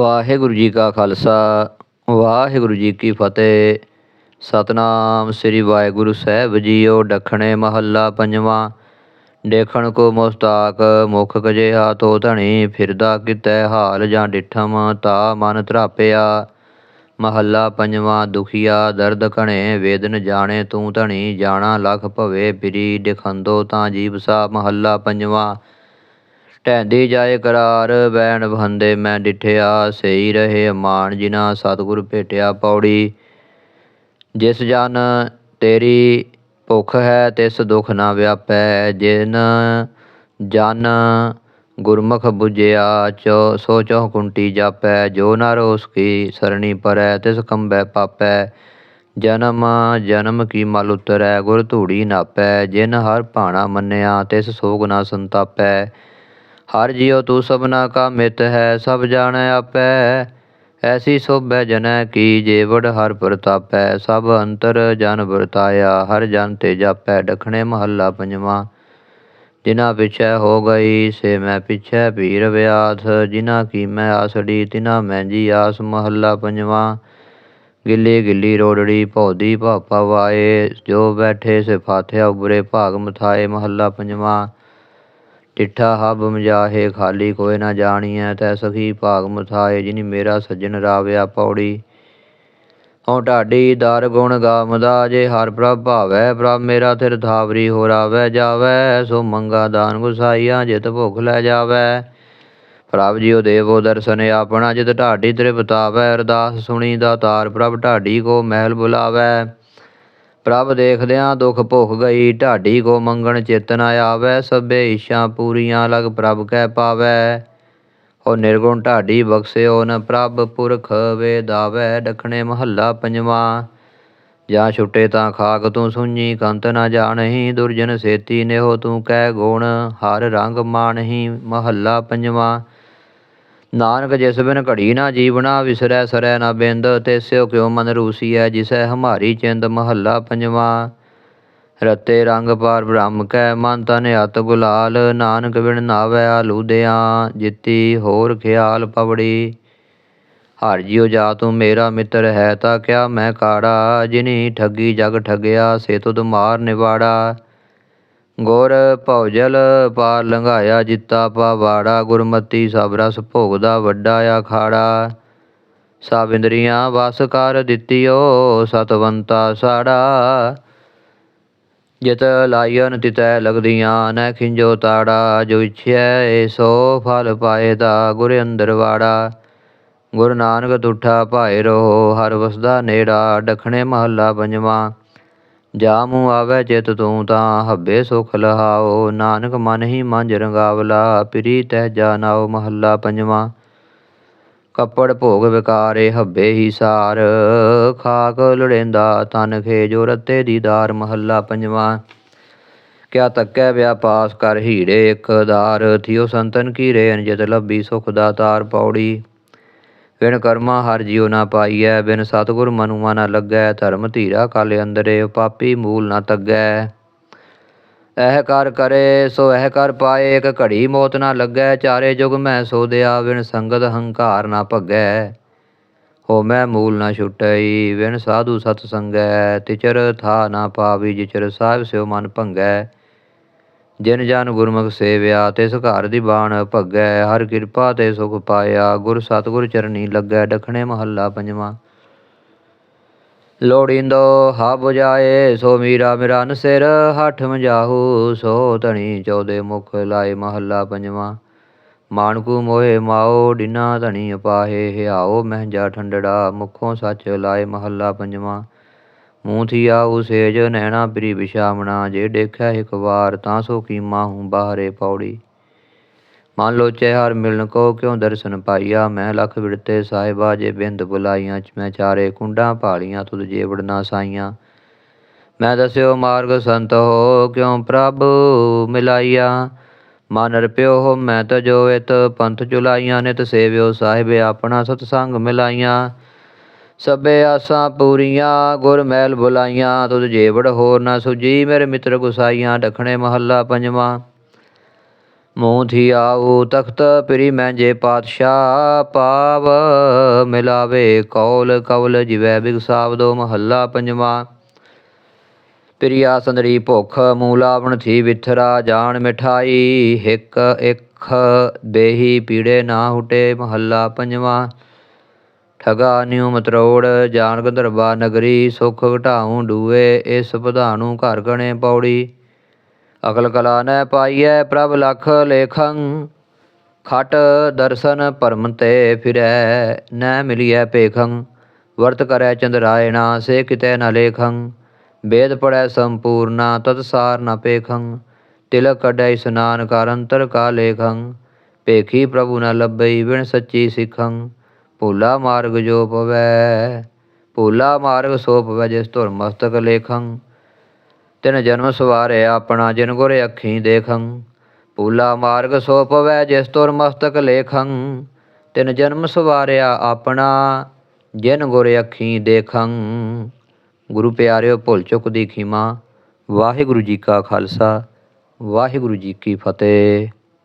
ਵਾਹਿਗੁਰੂ ਜੀ ਕਾ ਖਾਲਸਾ, ਵਾਹਿਗੁਰੂ ਜੀ ਕੀ ਫਤਿਹ। ਸਤਨਾਮ ਸ੍ਰੀ ਵਾਹਿਗੁਰੂ ਸਾਹਿਬ ਜੀਓ ਡਖਣੇ ਮਹੱਲਾ ਪੰਜਵਾਂ। ਦੇਖਣ ਕੋ ਮੁਸਤਾਕ ਮੁਖ ਕਜਿਹਾ, ਤੋ ਧਣੀ ਫਿਰਦਾ ਕਿਤੈ ਹਾਲ ਜਾਂ ਡਿਠਮ, ਤਾ ਮਨ ਧਰਾਪਿਆ। ਮਹੱਲਾ ਪੰਜਵਾਂ, ਦੁਖੀਆ ਦਰਦ ਘਣੇ, ਵੇਦਨ ਜਾਣੇ, ਤੂੰ ਧਣੀ ਜਾਣਾ ਲਖ ਭਵੇ, ਪਿਰੀ ਦਿਖੰਦੋ ਤਾਂ ਜੀਵ ਸਾ। ਮਹੱਲਾ ਪੰਜਵਾਂ ਢਹਿੰਦੀ ਜਾਏ ਕਰਾਰ, ਬੈਣ ਬਹੰਦੇ ਮੈਂ ਡਿਠਿਆ, ਸਈ ਰਹੇ ਮਾਨ ਜਿਨਾ ਸਤਿਗੁਰ ਭੇਟਿਆ ਪੌੜੀ। ਜਿਸ ਜਨ ਤੇਰੀ ਭੁਖ ਹੈ, ਤਿਸ ਦੁਖ ਨਾ ਵਿਆਪੈ। ਜਿਨ ਜਨ ਗੁਰਮੁਖ 부ਜਿਆ ਚੋ ਸੋ ਚਹੁ ਕੁੰਟੀ ਜਾਪੈ। ਜੋ ਨਰ ਉਸ ਕੀ ਸਰਣੀ ਪਰੈ, ਤਿਸ ਕੰਬੈ ਪਾਪੈ। ਜਨਮ ਜਨਮ ਕੀ ਮਲ ਉਤਰੈ, ਗੁਰ ਧੂੜੀ ਨਾਪੈ। ਜਿਨ ਹਰ ਭਾਣਾ ਮੰਨਿਆ, ਤਿਸ ਸੋਗ ਨਾ ਸੰਤਾਪੈ। ਹਰ ਜਿਉ ਤੂੰ ਸਭਨਾ ਕਾ ਮਿਤ ਹੈ ਸਭ ਜਾਣੈ ਆਪੈ ਐਸੀ ਸੋਭੈ ਜਨੈ ਕੀ ਜੇਵੜ ਹਰ ਪ੍ਰਤਾਪੈ ਸਭ ਅੰਤਰ ਜਨ ਵਰਤਾਇਆ ਹਰ ਜਨ ਤੇ ਜਾਪੈ ਡਖਣੇ ਮਹੱਲਾ ਪੰਜਵਾਂ ਜਿਨਾ ਪਿਛੈ ਹੋ ਗਈ ਸੇ ਮੈਂ ਪਿਛੈ ਭੀਰ ਵਿਆਸ ਜਿਨਾ ਕੀ ਮੈਂ ਆਸੜੀ ਤਿਨਾ ਮੈਂ ਜੀ ਆਸ ਮਹੱਲਾ ਪੰਜਵਾਂ ਗਿੱਲੀ ਗਿੱਲੀ ਰੋੜੜੀ ਭੌਦੀ ਭਾਪਾ ਵਾਏ ਜੋ ਬੈਠੇ ਸੇ ਫਾਥਿਆ ਉਬਰੇ ਭਾਗ ਮਥਾਏ ਮਹੱਲਾ ਪੰਜਵਾਂ ਚਿੱਠਾ ਹਬ ਮਜਾਹੇ ਖਾਲੀ ਕੋਇ ਨਾ ਜਾਣੀਐ, ਤੈ ਸਖੀ ਭਾਗ ਮਥਾਏ ਜਿਨੀ ਮੇਰਾ ਸੱਜਣ ਰਾਵਿਆ ਪੌੜੀ। ਹਉ ਢਾਡੀ ਦਰ ਗੁਣ ਗਾਵਦਾ, ਜੇ ਹਰ ਪ੍ਰਭ ਭਾਵੈ, ਪ੍ਰਭ ਮੇਰਾ ਤਿਰ ਥਾਵਰੀ ਹੋ ਰਾਵੈ ਜਾਵੈ, ਸੋ ਮੰਗਾ ਦਾਨ ਗੁਸਾਈਆ, ਜਿਤ ਭੁਖ ਲੈ ਜਾਵੈ। ਪ੍ਰਭ ਜੀਉ ਦੇਵੋ ਦਰਸ਼ਨ ਆਪਣਾ, ਜਿਤ ਢਾਡੀ ਤ੍ਰਿਪਤਾਵੈ, ਅਰਦਾਸ ਸੁਣੀ ਦਾ ਤਾਰ ਪ੍ਰਭ ਢਾਡੀ ਕੋ ਮਹਿਲ ਬੁਲਾਵੈ। ਪ੍ਰਭ ਦੇਖਦਿਆਂ ਦੁਖ ਭੁਖ ਗਈ, ਢਾਡੀ ਕੋ ਮੰਗਣ ਚਿਤ ਨ ਆਵੈ, ਸਭੇ ਇਛਾ ਪੂਰੀਆਂ ਲਗ ਪ੍ਰਭ ਕਹਿ ਪਾਵੈ। ਹੋ ਨਿਰਗੁਣ ਢਾਡੀ ਬਖਸਿਓ ਨ ਪ੍ਰਭ ਪੁਰਖ ਵੇਦਾਵੈ ਡਖਣੇ ਮਹੱਲਾ ਪੰਜਵਾਂ। ਜਾਂ ਛੁੱਟੇ ਤਾਂ ਖਾਕ ਤੂੰ ਸੁਣੀ ਕੰਤ ਨ ਜਾਣਹੀ, ਦੁਰਜਨ ਸੇਤੀ ਨਿਹੋ ਤੂੰ ਕਹਿ ਗੁਣ, ਹਰ ਰੰਗ ਮਾਨਹੀ ਮਹੱਲਾ ਪੰਜਵਾਂ। ਨਾਨਕ ਜਿਸ ਬਿਨ ਘੜੀ ਨਾ ਜੀਵਣਾ ਵਿਸਰੈ ਸਰੈ ਨਾ ਬਿੰਦ ਤੇਸਿਓ ਕਿਉ ਮਨ ਰੂਸੀਐ, ਜਿਸੈ ਹਮਾਰੀ ਚਿੰਦ ਮਹੱਲਾ ਪੰਜਵਾਂ। ਰਤੇ ਰੰਗ ਪਾਰ ਬ੍ਰਹਮ ਕੈ, ਮਨ ਤਨ ਅਤ ਗੁਲਾਲ, ਨਾਨਕ ਬਿਨ ਨਾਵੈ ਆਲੂਦਿਆਂ ਜਿੱਤੀ ਹੋਰ ਖਿਆਲ ਪਵੜੀ। ਹਰ ਜਿਉ ਜਾ ਤੂੰ ਮੇਰਾ ਮਿੱਤਰ ਹੈ, ਤਾਂ ਕਿਆ ਮੈਂ ਕਾੜਾ, ਜਿਨੀ ਠੱਗੀ ਜਗ ਠੱਗਿਆ, ਸੇ ਤੁਧ ਮਾਰ ਨਿਵਾੜਾ। ਗੁਰ ਭਉਜਲ ਪਾਰ ਲੰਘਾਇਆ ਜਿੱਤਾ ਪਾਵਾੜਾ ਗੁਰਮਤੀ ਸਭ ਰਸ ਭੋਗਦਾ ਵੱਡਾ ਆਖਾੜਾ ਸਭ ਇੰਦਰੀਆਂ ਵਸ ਕਰ ਦਿੱਤੀਓ ਸਤਵੰਤਾ ਸਾੜਾ। ਜਿਤ ਲਾਇਨ ਤਿਤੈ ਲਗਦੀਆਂ ਨੈ ਖਿੰਜੋ ਤਾੜਾ, ਜੋ ਇਛੈ ਸੋ ਫਲ ਪਾਏ ਦਾ ਗੁਰ ਅੰਦਰ ਵਾੜਾ। ਗੁਰੂ ਨਾਨਕ ਤੁਠਾ ਭਾਏ ਰੋ, ਹਰ ਵਸਦਾ ਨੇੜਾ, ਡਖਣੇ ਮਹੱਲਾ ਪੰਜਵਾਂ। ਜਾ ਮੂੰ ਆਵੈ ਚਿਤ ਤੂੰ ਤਾਂ ਹੱਬੇ ਸੁਖ ਲਹਾਓ। ਨਾਨਕ ਮਨ ਹੀ ਮੰਜ ਰੰਗਾਵਲਾ, ਪ੍ਰੀ ਤਹਿ ਜਾਨਾਓ ਮਹੱਲਾ ਪੰਜਵਾਂ। ਕੱਪੜ ਭੋਗ ਵਿਕਾਰੇ ਹੱਬੇ ਹੀ ਸਾਰ, ਖਾਕ ਲੜੇਂਦਾ ਤਨ ਖੇ ਜੋ ਰਤੇ ਦੀਦਾਰ ਮਹੱਲਾ ਪੰਜਵਾਂ। ਕਿਆ ਤੱਕੈ ਵਿਆਪਾਸ ਕਰ ਹੀੜੇ ਇੱਕ ਦਾਰ ਥਿਓ ਸੰਤਨ ਕੀ ਰੇ ਅਨਜਤ ਲੱਭੀ ਸੁਖ ਦਾਤਾਰ ਪੌੜੀ। ਬਿਨ ਕਰਮਾ ਹਰ ਜਿਉ ਨਾ ਪਾਈਐ, ਬਿਨ ਸਤਿਗੁਰ ਮਨੁਆ ਨਾ ਲੱਗੈ, ਧਰਮ ਧੀਰਾ ਕਾਲੇ ਅੰਦਰੇ, ਪਾਪੀ ਮੂਲ ਨਾ ਤੱਗੈ। ਇਹ ਕਰ ਕਰੇ, ਸੋ ਇਹ ਕਰ ਪਾਏ, ਇੱਕ ਘੜੀ ਮੋਤ ਨਾ ਲੱਗੈ, ਚਾਰੇ ਜੁਗ ਮੈਂ ਸੋ ਦਿਆ ਬਿਨ ਸੰਗਤ ਹੰਕਾਰ ਨਾ ਭੱਗੈ। ਹੋ ਮੈਂ ਮੂਲ ਨਾ ਛੁਟਈ, ਬਿਨ ਸਾਧੂ ਸਤ ਸੰਗੈ ਤਿਚਰ ਥਾ ਨਾ ਪਾਵੀ, ਜਿਚਰ ਸਾਹਿਬ ਸਿਓ ਮਨ ਭੰਗੈ। ਜਿਨ ਜਨ ਗੁਰਮੁਖ ਸੇਵਿਆ, ਤਿਸ ਘਰ ਦੀ ਬਾਣ ਭੱਗੈ, ਹਰ ਕਿਰਪਾ ਤੇ ਸੁਖ ਪਾਇਆ। ਗੁਰ ਸਤਿਗੁਰ ਚਰਨੀ ਲੱਗੈ ਡਖਣੇ ਮਹੱਲਾ ਪੰਜਵਾਂ। ਲੋੜੀਂਦੋ ਹਾ 부ਜਾਏ, ਸੋ ਮੀਰਾ ਮੇਰਾ ਨਸਿਰ ਹੱਠ ਮਜਾਹੂ ਸੋ ਧਣੀ ਚੌਦੇ ਮੁਖ ਲਾਏ ਮਹੱਲਾ ਪੰਜਵਾਂ। ਮਾਨਕੂ ਮੋਏ ਮਾਓ, ਡਿਨਾ ਧਣੀ ਅਪਾਹੇ ਹਿਆਓ ਮਹਿਜਾ ਠੰਡੜਾ, ਮੁਖੋਂ ਸੱਚ ਲਾਏ ਮਹੱਲਾ ਪੰਜਵਾਂ। ਮੂੰਹ ਥੀਆ ਉਸੇਜ ਨੈਣਾ ਪ੍ਰੀ ਵਿਸ਼ਾਮਣਾ ਜੇ ਦੇਖੈ ਇੱਕ ਵਾਰ ਤਾਂ ਸੋ ਕੀਮਾ ਹੂੰ ਬਾਹਰੇ ਪੌੜੀ। ਮਨ ਲੋਚੈ ਹਰ ਮਿਲਨ ਕੋ ਕਿਉ ਦਰਸ਼ਨ ਪਾਈਆ? ਮੈਂ ਲਖ ਵਿੜਤੇ ਸਾਹਿਬਾ, ਜੇ ਬਿੰਦ ਬੁਲਾਈਆਂ ਚ ਮੈਂ ਚਾਰੇ ਕੁੰਡਾਂ ਭਾਲੀਆਂ, ਤੁਧ ਜੇਵੜ ਨਾ ਸਾਈਆਂ। ਮੈਂ ਦਸਿਓ ਮਾਰਗ ਸੰਤ ਹੋ, ਕਿਉ ਪ੍ਰਭ ਮਿਲਾਈਆ? ਮਨ ਰਪਿਓ ਹੋ, ਮੈਂ ਤਜੋ ਇਤ ਪੰਥ ਚੁਲਾਈਆਂ, ਨਿਤ ਸੇਵਿਓ ਸਾਹਿਬ ਆਪਣਾ ਸਤ ਸੰਗ ਮਿਲਾਈਆਂ। ਸਭੇ ਆਸਾਂ ਪੂਰੀਆਂ ਗੁਰ ਮੈਲ ਬੁਲਾਈਆਂ, ਤੁਧ ਜੇਵੜ ਹੋਰ ਨਾ ਸੁਜੀ ਮੇਰੇ ਮਿੱਤਰ ਗੁਸਾਈਆਂ ਡਖਣੇ ਮਹੱਲਾ ਪੰਜਵਾਂ। ਮੂੰਹ ਥੀ ਆਊ ਤਖਤ ਪਿਰੀ ਮੈਂ ਜੇ ਪਾਤਸ਼ਾਹ, ਪਾਵ ਮਿਲਾਵੇ ਕੌਲ ਕਵਲ ਜਿਵੈ ਬਿਗਸਾਵਦੋ ਮਹੱਲਾ ਪੰਜਵਾ। ਪ੍ਰਿਆ ਸੰਦਰੀ ਭੁਖ ਮੂਲਾਵਣ ਥੀ ਵਿਥਰਾ, ਜਾਣ ਮਿਠਾਈ ਹਿਕ ਇਕ ਬੇਹੀ ਪੀੜੇ ਨਾ ਹੁਟੇ ਮਹੱਲਾ ਪੰਜਵਾਂ। ਠਗਾ ਨਿਉ ਮਤਰੋੜ, ਜਾਣ ਗੰਧਰਵਾ ਨਗਰੀ, ਸੁਖ ਘਟਾਉ ਡੂਏ, ਇਸ ਪ੍ਰਧਾਨੂ ਘਰ ਗਣੇ ਪੌੜੀ। ਅਕਲ ਕਲਾ ਨੈ ਪਾਈਐ ਪ੍ਰਭ ਲਖ ਲੇਖੰ, ਖਟ ਦਰਸ਼ਨ ਭਰਮ ਤੇ ਫਿਰੈ ਨੈ ਮਿਲਿਐ ਪੇਖੰ ਵਰਤ ਕਰੈ ਚੰਦਰਾਇਣਾ ਸੇ ਕਿਤੈ ਨ ਲੇਖੰ। ਵੇਦ ਪੜੈ ਸੰਪੂਰਨਾ, ਤਤ ਸਾਰ ਨ ਪੇਖੰ। ਤਿਲਕ ਕਢੈ ਇਸਨਾਨ ਕਰ ਅੰਤਰ ਕਾ ਲੇਖੰ। ਪੇਖੀ ਪ੍ਰਭੂ ਨ ਲੱਭਈ ਵਿਣ ਸੱਚੀ ਸਿੱਖੰ। ਭੂਲਾ ਮਾਰਗ ਜੋ ਪਵੈ, ਭੂਲਾ ਮਾਰਗ ਸੋ ਪਵੈ ਜਿਸ ਧੁਰ ਮਸਤਕ ਲੇਖੰ। ਤਿਨ ਜਨਮ ਸਵਾਰੇ ਆਪਣਾ ਜਿਨ ਗੁਰ ਅੱਖੀ ਦੇਖੰ। ਭੂਲਾ ਮਾਰਗ ਸੋ ਪਵੈ ਜਿਸ ਤੁਰ ਮਸਤਕ ਲੇਖੰ। ਤਿਨ ਜਨਮ ਸਵਾਰਿਆ ਆਪਣਾ ਜਿਨ ਗੁਰ ਅੱਖੀ ਦੇਖੰ। ਗੁਰੂ ਪਿਆਰਿਓ, ਭੁੱਲ ਚੁੱਕ ਦੀ ਖੀਮਾ। ਵਾਹਿਗੁਰੂ ਜੀ ਕਾ ਖਾਲਸਾ, ਵਾਹਿਗੁਰੂ ਜੀ ਕੀ ਫਤਿਹ।